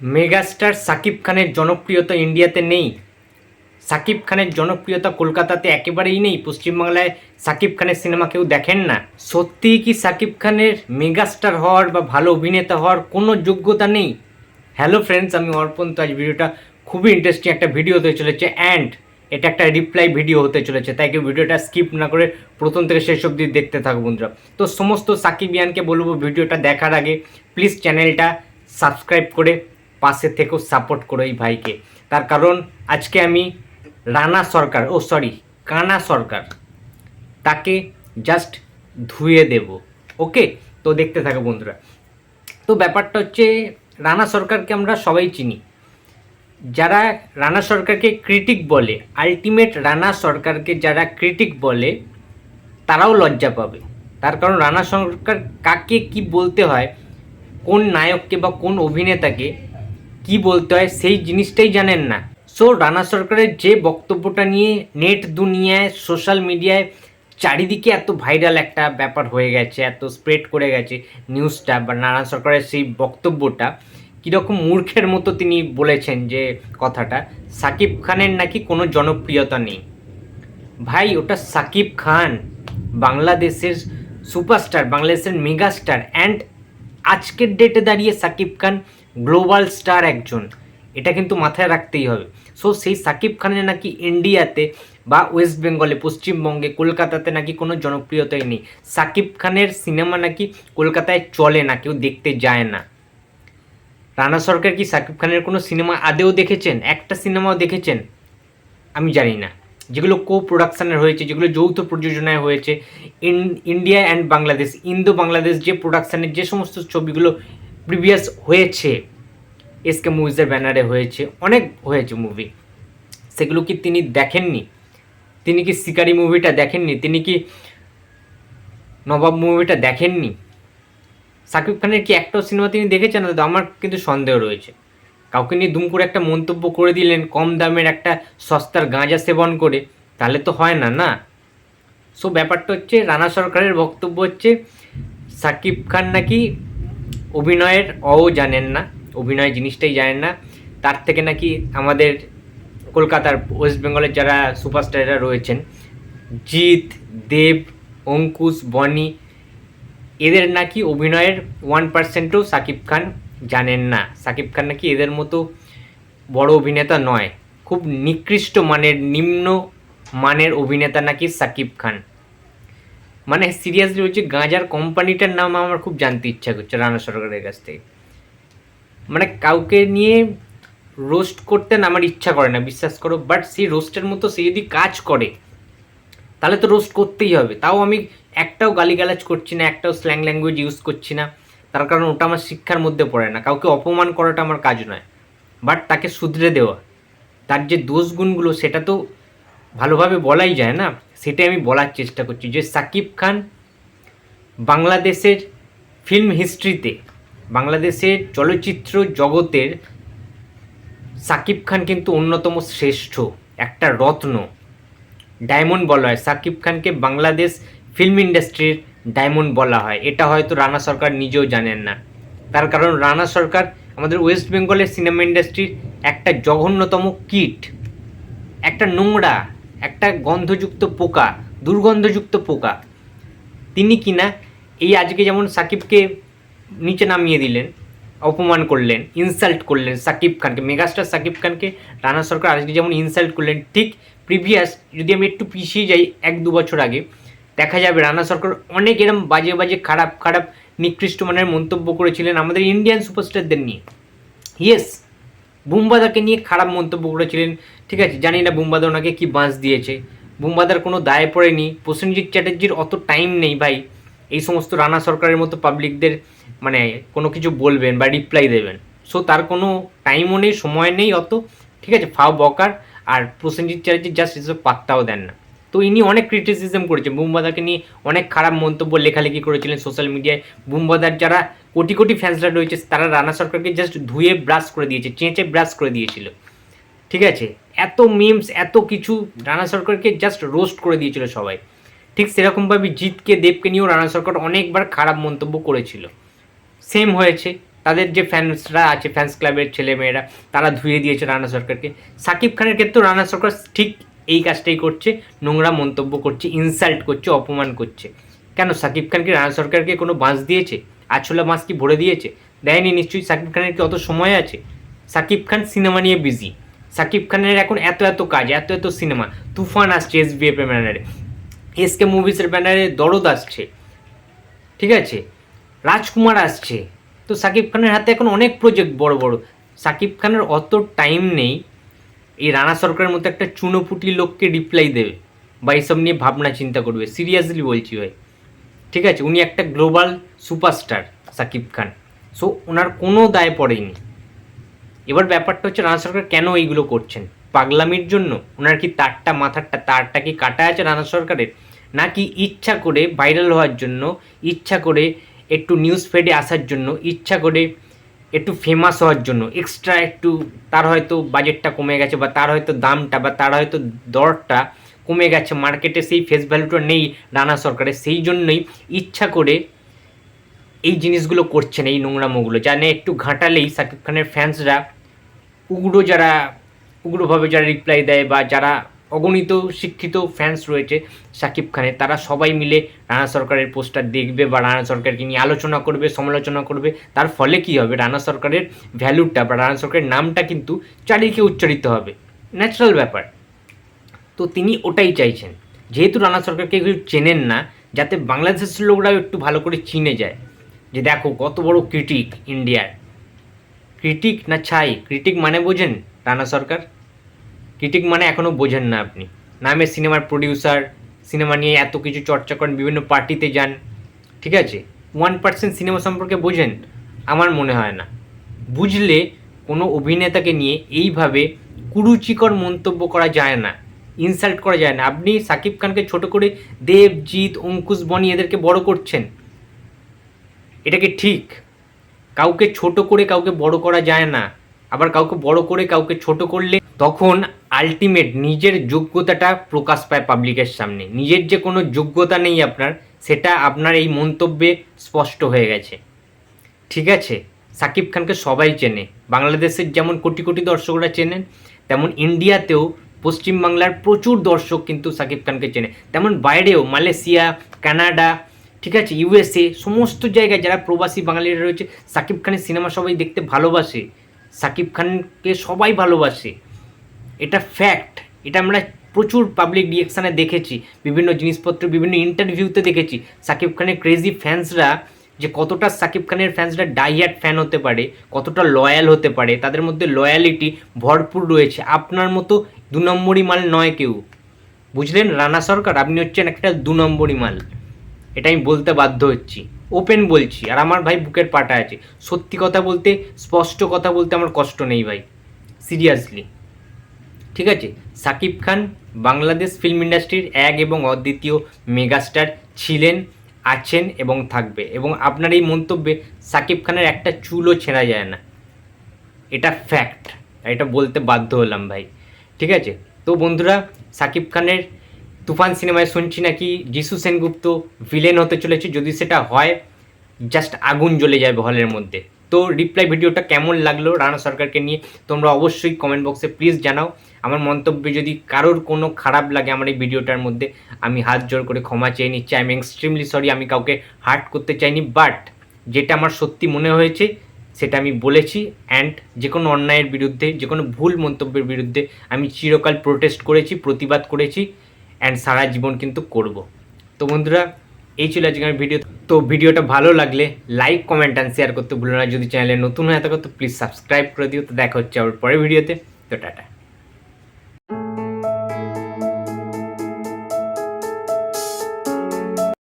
Megastar Shakib খানের জনপ্রিয়তা ইন্ডিয়াতে নেই। সাকিব খানের জনপ্রিয়তা কলকাতাতে একেবারেই নেই। পশ্চিমবাংলায় সাকিব খানের সিনেমা কেউ দেখেন না। সত্যিই কি সাকিব খানের মেগাস্টার হওয়ার বা ভালো অভিনেতা হওয়ার কোনো যোগ্যতা নেই? হ্যালো ফ্রেন্ডস, আমি অর্পণ। তো আজ ভিডিওটা খুবই ইন্টারেস্টিং একটা ভিডিও হতে চলেছে অ্যান্ড এটা একটা রিপ্লাই ভিডিও হতে চলেছে। তাই কি ভিডিওটা স্কিপ না করে প্রথম থেকে শেষ অবধি দেখতে থাকো বন্ধুরা। তো সমস্ত সাকিব ইয়ানকে বলব, ভিডিওটা দেখার আগে প্লিজ চ্যানেলটা সাবস্ক্রাইব করে পাশে থেকেও সাপোর্ট করো এই ভাইকে। তার কারণ আজকে আমি রানা সরকার, ও সরি কানা সরকার, তাকে জাস্ট ধুয়ে দেব। ওকে তো দেখতে থাকো বন্ধুরা। তো ব্যাপারটা হচ্ছে, রানা সরকারকে আমরা সবাই চিনি। যারা রানা সরকারকে ক্রিটিক বলে আলটিমেট রানা সরকারকে যারা ক্রিটিক বলে, তারাও লজ্জা পাবে। তার কারণ রানা সরকার কাকে কি বলতে হয়, কোন নায়ককে বা কোন অভিনেতাকে কি বলতে হয় সেই জিনিসটাই জানেন না। সো রানা সরকারের যে বক্তব্যটা নিয়ে, নেট দুনিয়ায় সোশ্যাল মিডিয়ায় চারিদিকে এত ভাইরাল একটা ব্যাপার হয়ে গেছে, এত স্প্রেড করে গেছে নিউজটা বা নানা সরকারের সেই বক্তব্যটা, কীরকম মূর্খের মতো তিনি বলেছেন যে কথাটা। সাকিব খানের নাকি কোনো জনপ্রিয়তা নেই। ভাই, ওটা সাকিব খান, বাংলাদেশের সুপারস্টার বাংলাদেশের মেগাস্টার অ্যান্ড আজকের ডেটে দাঁড়িয়ে সাকিব খান গ্লোবাল স্টার একজন। এটা কিন্তু মাথায় রাখতেই হবে। সো সেই সাকিব খানের নাকি ইন্ডিয়াতে বা ওয়েস্ট বেঙ্গলে পশ্চিমবঙ্গে, কলকাতাতে নাকি কোনো জনপ্রিয়তাই নেই। সাকিব খানের সিনেমা নাকি কলকাতায় চলে না, কেউ দেখতে যায় না। রানা সরকার কি সাকিব খানের কোনো সিনেমা আদেও দেখেছেন? একটা সিনেমাও দেখেছেন? আমি জানি না। যেগুলো কো প্রোডাকশানের হয়েছে, যেগুলো যৌথ প্রযোজনায় হয়েছে, in India and Bangladesh Indo Bangladesh যে প্রোডাকশানের যে সমস্ত ছবিগুলো প্রিভিয়াস হয়েছে। এসকে মুভিজের ব্যানারে হয়েছে, অনেক হয়েছে মুভি সেগুলো কি তিনি দেখেননি? তিনি কি শিকারি মুভিটা দেখেননি? তিনি কি নবাব মুভিটা দেখেননি? সাকিব খানের কি একটাও সিনেমা তিনি দেখেছেন? না আমার কিন্তু সন্দেহ রয়েছে। কাউকে নিয়ে দুম করে একটা মন্তব্য করে দিলেন, কম দামের একটা সস্তার গাঁজা সেবন করে, তাহলে তো হয় না না? সো ব্যাপারটা হচ্ছে, রানা সরকারের বক্তব্য হচ্ছে, সাকিব খান নাকি অভিনয়ের অও জানেন না, অভিনয় জিনিসটাই জানেন না। তার থেকে নাকি আমাদের কলকাতার ওয়েস্ট বেঙ্গলের যারা সুপারস্টাররা রয়েছেন, জিৎ, দেব, অঙ্কুশ, বনি, এদের নাকি অভিনয়ের ওয়ান পার্সেন্টও সাকিব খান জানেন না। সাকিব খান নাকি এদের মতো বড় অভিনেতা নয়। খুব নিকৃষ্ট মানের, নিম্ন মানের অভিনেতা নাকি সাকিব খান। মানে সিরিয়াসলি হচ্ছে গাঁজার কোম্পানিটার নাম আমার খুব জানতে ইচ্ছা করছে রানা সরকারের কাছ থেকে। মানে কাউকে নিয়ে রোস্ট করতে আমার ইচ্ছা করে না, বিশ্বাস করো বাট সেই রোস্টের মতো সে যদি কাজ করে, তাহলে তো রোস্ট করতেই হবে। তাও আমি একটাও গালিগালাজ করছি না, একটাও স্ল্যাং ল্যাঙ্গুয়েজ ইউজ করছি না, তার কারণ ওটা আমার শিক্ষার মধ্যে পড়ে না। কাউকে অপমান করাটা আমার কাজ নয় বাট তাকে শুধরে দেওয়া। তার যে দোষ গুণগুলো, সেটা তো ভালোভাবে বলাই যায় না। সেটাই আমি বলার চেষ্টা করছি যে সাকিব খান বাংলাদেশের ফিল্ম হিস্ট্রিতে বাংলাদেশের চলচ্চিত্র জগতের সাকিব খান কিন্তু অন্যতম শ্রেষ্ঠ, একটা রত্ন। ডায়মন্ড বলা হয়। সাকিব খানকে বাংলাদেশ ফিল্ম ইন্ডাস্ট্রির ডায়মন্ড বলা হয়। এটা হয়তো রানা সরকার নিজেও জানেন না। তার কারণ রানা সরকার আমাদের ওয়েস্ট বেঙ্গলের সিনেমা ইন্ডাস্ট্রির একটা জঘন্যতম কিট, একটা নোংরা একটা গন্ধযুক্ত পোকা, দুর্গন্ধযুক্ত পোকা। তিনি কিনা এই আজকে যেমন সাকিবকে নিচে নামিয়ে দিলেন, অপমান করলেন ইনসাল্ট করলেন সাকিব খানকে মেগাস্টার সাকিব খানকে, রানা সরকার আজকে যেমন ইনসাল্ট করলেন, ঠিক প্রিভিয়াস যদি আমি একটু পিছিয়ে যাই এক দু বছর আগে, দেখা যাবে রানা সরকার অনেক এরম বাজে বাজে খারাপ খারাপ নিকৃষ্ট মানের মন্তব্য করেছিলেন আমাদের ইন্ডিয়ান সুপারস্টারদের নিয়ে। ইয়েস বুম্বাদাকে নিয়ে খারাপ মন্তব্য করেছিলেন, ঠিক আছে? জানি না বুম্বাদা ওনাকে কী বাঁশ দিয়েছে। বুম্বাদার কোনো দায় পড়েনি। প্রসেনজিৎ চ্যাটার্জির অত টাইম নেই ভাই। এই সমস্ত রানা সরকারের মতো পাবলিকদের মানে কোনো কিছু বলবেন বা রিপ্লাই দেবেন। সো তার কোনো টাইমও নেই, সময় নেই অত, ঠিক আছে? ফাও বকার। আর প্রসেনজিৎ চ্যাটার্জি জাস্ট এসব পাত্তাও দেন না। তো ইনি অনেক ক্রিটিসিজম করেছেন। বুম্বাদাকে নিয়ে অনেক খারাপ মন্তব্য লেখালেখি করেছিলেন সোশ্যাল মিডিয়ায় বুম্বাদার যারা কোটি কোটি ফ্যান্সরা রয়েছে, তারা রানা সরকারকে জাস্ট ধুয়ে ব্রাশ করে দিয়েছে, চেঁচে ব্রাশ করে দিয়েছিল। ঠিক আছে? এত মিমস এত কিছু রানা সরকারকে জাস্ট রোস্ট করে দিয়েছিল সবাই। ঠিক সেরকমভাবে জিতকে দেবকে নিয়েও রানা সরকার অনেকবার খারাপ মন্তব্য করেছিল। সেম হয়েছে। তাদের যে ফ্যান্সরা আছে ফ্যান্স ক্লাবের ছেলে মেয়েরা তারা ধুয়ে দিয়েছে রানা সরকারকে। সাকিব খানের ক্ষেত্রেও রানা সরকার ঠিক এই কাজটাই করছে, নোংরা মন্তব্য করছে ইনসাল্ট করছে, অপমান করছে। কেন? সাকিব খান কি রানা সরকারকে কোনো বাঁশ দিয়েছে? আছলা বাঁশ কি ভরে দিয়েছে? দেয়নি নিশ্চয়ই? সাকিব খানের কি অত সময় আছে? সাকিব খান সিনেমা নিয়ে বিজি সাকিব খানের এখন এত এত কাজ, এত এত সিনেমা। তুফান আসছে এস বি এফ এর ব্যানারে এস কে মুভিসের ব্যানারে দরদ আসছে। ঠিক আছে? রাজকুমার আসছে। তো সাকিব খানের হাতে এখন অনেক প্রজেক্ট বড় বড়। সাকিব খানের অত টাইম নেই। এই রানা সরকারের মতো একটা চুনোপুটি লোককে রিপ্লাই দেবে বা এইসব নিয়ে ভাবনা চিন্তা করবে। সিরিয়াসলি বলছি ভাই। ঠিক আছে? উনি একটা global superstar Shakib Khan. So ওনার কোনো দায় পড়েনি। এবার ব্যাপারটা হচ্ছে রানা সরকার কেন এইগুলো করছেন? পাগলামির জন্য? ওনার কি তারটা, মাথারটা, তারটা কি কাটা আছে রানা সরকারের? নাকি ইচ্ছা করে ভাইরাল হওয়ার জন্য, ইচ্ছা করে একটু নিউজ ফেডে আসার জন্য, ইচ্ছা করে একটু ফেমাস হওয়ার জন্য। এক্সট্রা একটু তার হয়তো বাজেটটা কমে গেছে বা তার হয়তো দামটা বা তার হয়তো দরটা কমে গেছে। মার্কেটে সেই ফেস ভ্যালুটা নেই রানা সরকারের। সেই জন্যই ইচ্ছা করে এই জিনিসগুলো করছেন এই নোংরামোগুলো। জানে একটু ঘাঁটালেই সাকিব খানের ফ্যান্সরা উগ্র যারা, উগ্রভাবে যারা রিপ্লাই দেয় বা যারা অগণিত শিক্ষিত ফ্যান্স রয়েছে সাকিব খানের। তারা সবাই মিলে রানা সরকারের পোস্টার দেখবে বা রানা সরকারকে নিয়ে আলোচনা করবে, সমালোচনা করবে। তার ফলে কি হবে? রানা সরকারের ভ্যালুটা বা রানা সরকারের নামটা কিন্তু চারিদিকে উচ্চারিত হবে। ন্যাচারাল ব্যাপার। তো তিনি ওটাই চাইছেন। যেহেতু রানা সরকারকে কেউ চেনেন না, যাতে বাংলাদেশের লোকরাও একটু ভালো করে চিনে যায়। যে দেখো, কত বড় ক্রিটিক ইন্ডিয়ার ক্রিটিক না ছাই? ক্রিটিক মানে বোঝেন রানা সরকার? ক্রিটিক মানে এখনও বোঝেন না আপনি। নামে সিনেমার প্রডিউসার সিনেমা নিয়ে এত কিছু চর্চা করেন, বিভিন্ন পার্টিতে যান, ঠিক আছে? ওয়ান পার্সেন্ট সিনেমা সম্পর্কে বোঝেন, আমার মনে হয় না। বুঝলে কোনো অভিনেতাকে নিয়ে এইভাবে কুরুচিকর মন্তব্য করা যায় না ইনসাল্ট করা যায় না। আপনি সাকিব খানকে ছোট করে দেবজিৎ, অঙ্কুশ বনি এদেরকে বড় করছেন, এটা কি ঠিক? কাউকে ছোট করে কাউকে বড় করা যায় না। আবার কাউকে বড় করে কাউকে ছোট করলে তখন আলটিমেট নিজের যোগ্যতাটা প্রকাশ পায় পাবলিকের সামনে। নিজের যে কোনো যোগ্যতা নেই আপনার, সেটা আপনার এই মন্তব্যে স্পষ্ট হয়ে গেছে। ঠিক আছে? সাকিব খানকে সবাই চেনে। বাংলাদেশের যেমন কোটি কোটি দর্শকরা চেনেন, তেমন ইন্ডিয়াতেও পশ্চিমবাংলার প্রচুর দর্শক কিন্তু সাকিব খানকে চেনে। তেমন বাইরেও, মালয়েশিয়া, কানাডা, ঠিক আছে? ইউএসএ, সমস্ত জায়গায় যারা প্রবাসী বাঙালিরা রয়েছে, সাকিব খানের সিনেমা সবাই দেখতে ভালোবাসে। সাকিব খানকে সবাই ভালোবাসে। এটা ফ্যাক্ট এটা আমরা প্রচুর পাবলিক রিয়েকশানে দেখেছি, বিভিন্ন জিনিসপত্র, বিভিন্ন ইন্টারভিউতে দেখেছি। সাকিব খানের ক্রেজি ফ্যান্সরা যে কতটা সাকিব খানের ফ্যান্সরা ডাইয়ার্ড ফ্যান হতে পারে, কতটা লয়াল হতে পারে, তাদের মধ্যে লয়ালিটি ভরপুর রয়েছে। আপনার মতো দু নম্বরই মাল নয় কেউ। বুঝলেন? রানা সরকার, আপনি হচ্ছেন একটা দু নম্বরই মাল। এটা আমি বলতে বাধ্য হচ্ছি। ওপেন বলছি। আর আমার ভাই বুকের পাটা আছে। সত্যি কথা বলতে, স্পষ্ট কথা বলতে আমার কষ্ট নেই ভাই। সিরিয়াসলি ঠিক আছে? সাকিব খান বাংলাদেশ ফিল্ম ইন্ডাস্ট্রির এক এবং অদ্বিতীয় মেগাস্টার ছিলেন, আছেন এবং থাকবে। এবং আপনার এই মন্তব্যে সাকিব খানের একটা চুলও ছেঁড়া যায় না। এটা ফ্যাক্ট এটা বলতে বাধ্য হলাম ভাই। ঠিক আছে? তো বন্ধুরা, সাকিব খানের তুফান সিনেমায় শুনছি নাকি? যিশু সেনগুপ্ত ভিলেন হতে চলেছে। যদি সেটা হয় জাস্ট আগুন জ্বলে যাবে হলের মধ্যে। তো রিপ্লাই ভিডিওটা কেমন লাগল রানা সরকারকে নিয়ে, তোমরা অবশ্যই কমেন্ট বক্সে প্লিজ জানাও। আমার মন্তব্যে যদি কারোর কোনো খারাপ লাগে আমার এই ভিডিওটার মধ্যে, আমি হাত জোর করে ক্ষমা চেয়ে নিচ্ছি। আই এম এক্সট্রিমলি সরি আমি কাউকে হার্ট করতে চাইনি বাট যেটা আমার সত্যি মনে হয়েছে, সেটা আমি বলেছি। অ্যান্ড যে কোনো অন্যায়ের বিরুদ্ধে, যে কোনো ভুল মন্তব্যের বিরুদ্ধে, আমি চিরকাল প্রোটেস্ট করেছি, প্রতিবাদ করেছি অ্যান্ড সারা জীবন কিন্তু করব। তো বন্ধুরা, এই ছিল আজকে আমার ভিডিও তো ভিডিওটা ভালো লাগলে লাইক কমেন্ট অ্যান্ড শেয়ার করতে ভুলো না। যদি চ্যানেলে নতুন হয়ে থাকো, তো প্লিজ সাবস্ক্রাইব করে দিও। তো দেখা হচ্ছে আবার পরের ভিডিওতে। তো টাটা।